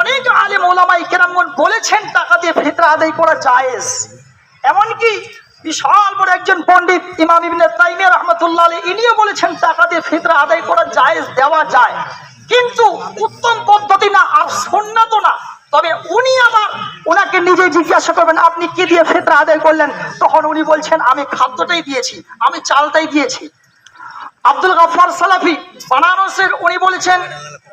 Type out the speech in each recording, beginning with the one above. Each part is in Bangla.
অনেক আলেম ওলামাই কেরামগণ বলেছেন, টাকা দিয়ে ফিতরা আদায় করা জায়েজ। এমনকি বিশাল বড় একজন পণ্ডিত ইমাম রহমতুল্লাহ আলী ইনিও বলেছেন, টাকা দিয়ে ফিতরা আদায় করা জায়েজ, দেওয়া যায়। কিন্তু উত্তম পদ্ধতি না, আর সন্ন্যত না। তবে উনি আবার ওনাকে নিজে জিজ্ঞাসা করবেন, আপনি কি দিয়ে ফিতরা আদায় করলেন? তখন উনি বলছেন, আমি খাদ্যটাই দিয়েছি, আমি চালটাই দিয়েছি। আব্দুল গাফার সালাফি বানারসের উনি বলেছেন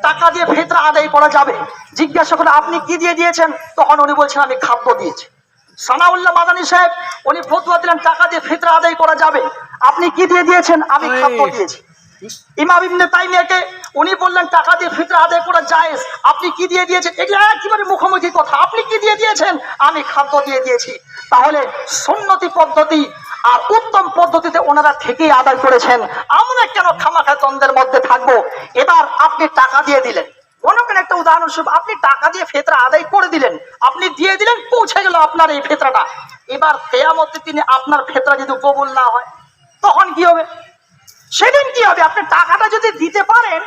টাকা দিয়ে ফেতরা আদায় করা যাবে। জিজ্ঞাসা করে আপনি কি দিয়ে দিয়েছেন? তখন উনি বলছেন আমি খাদ্য দিয়েছি। সানাউল্লাহ মাদানী সাহেব উনি ফতুয়া দিলেন টাকা দিয়ে ফেতরা আদায় করা যাবে। আপনি কি দিয়ে দিয়েছেন? আমি খাদ্য দিয়েছি। ইমাম ইবনে তাইমিয়াকে উনি বললেন, টাকা দিয়ে ফিতরা আদায় করা জায়েজ। আপনি কি দিয়ে দিয়েছেন? এগুলো একেবারে মুখোমুখি কথা। আপনি কি দিয়ে দিয়েছেন? আমি খাদ্য দিয়ে দিয়েছি। তাহলে সুন্নতি পদ্ধতি আর উত্তম পদ্ধতিতে ওনারা ঠিকই আদায় করেছেন। আমরা কেন খামাখা মধ্যে থাকব? এবার আপনি টাকা দিয়ে দিলেন। মনে করেন একটা উদাহরণস্বরূপ আপনি টাকা দিয়ে ফেতরা আদায় করে দিলেন। আপনি দিয়ে দিলেন, পৌঁছে গেল আপনার এই ফেতরাটা। এবার কেয়ামতের দিনে আপনার ফেতরা যদি কবুল না হয় আপনি টাকাটা যদি দিতে পারেন,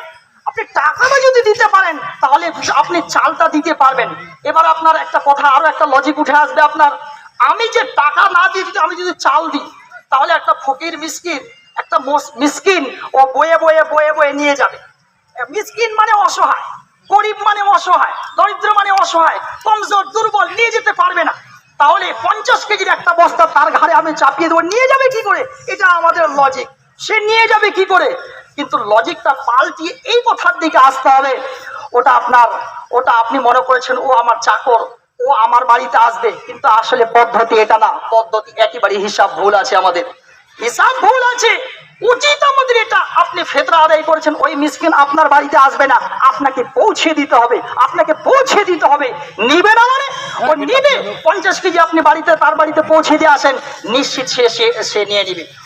আপনি টাকাটা যদি দিতে পারেন, তাহলে আপনি চালটা দিতে পারবেন। এবার আপনার একটা কথা, আরও একটা লজিক উঠে আসবে আপনার। আমি যে টাকা না দিয়ে যদি আমি যদি চাল দিই, তাহলে একটা ফকির মিসকিন, একটা মোস- মিসকিন, ও বয়ে বয়ে বয়ে বয়ে নিয়ে যাবে। মিসকিন মানে অসহায়, গরিব মানে অসহায়, দরিদ্র মানে অসহায়, কমজোর, দুর্বল, নিয়ে যেতে পারবে না। তাহলে পঞ্চাশ কেজির একটা বস্তা তার ঘাড়ে আমি চাপিয়ে দেবো, নিয়ে যাবে কি করে? এটা আমাদের লজিক সে নিয়ে যাবে কি করে? কিন্তু লজিকটা পাল্টিয়ে এই কথার দিকে আসতে হবে। ওটা আপনার ওটা আপনি মনে করেছেন ও আমার চাকর ও আমার বাড়িতে আসবে। কিন্তু আসলে পদ্ধতি এটা না। পদ্ধতি একেবারে হিসাব ভুল আছে আমাদের। হিসাব ভুল আছে। উচিত আমাদের এটা। আপনি ফেতরা আদায় করেছেন ওই মিসকিন আপনার বাড়িতে আসবে না। আপনাকে পৌঁছে দিতে হবে। আপনাকে পৌঁছে দিতে হবে। নিবে না মানে? ও নিবে। পঞ্চাশ কেজি আপনি বাড়িতে তার বাড়িতে পৌঁছে দিয়ে আসেন। নিশ্চিত সে সে- সে নিয়ে নিবে।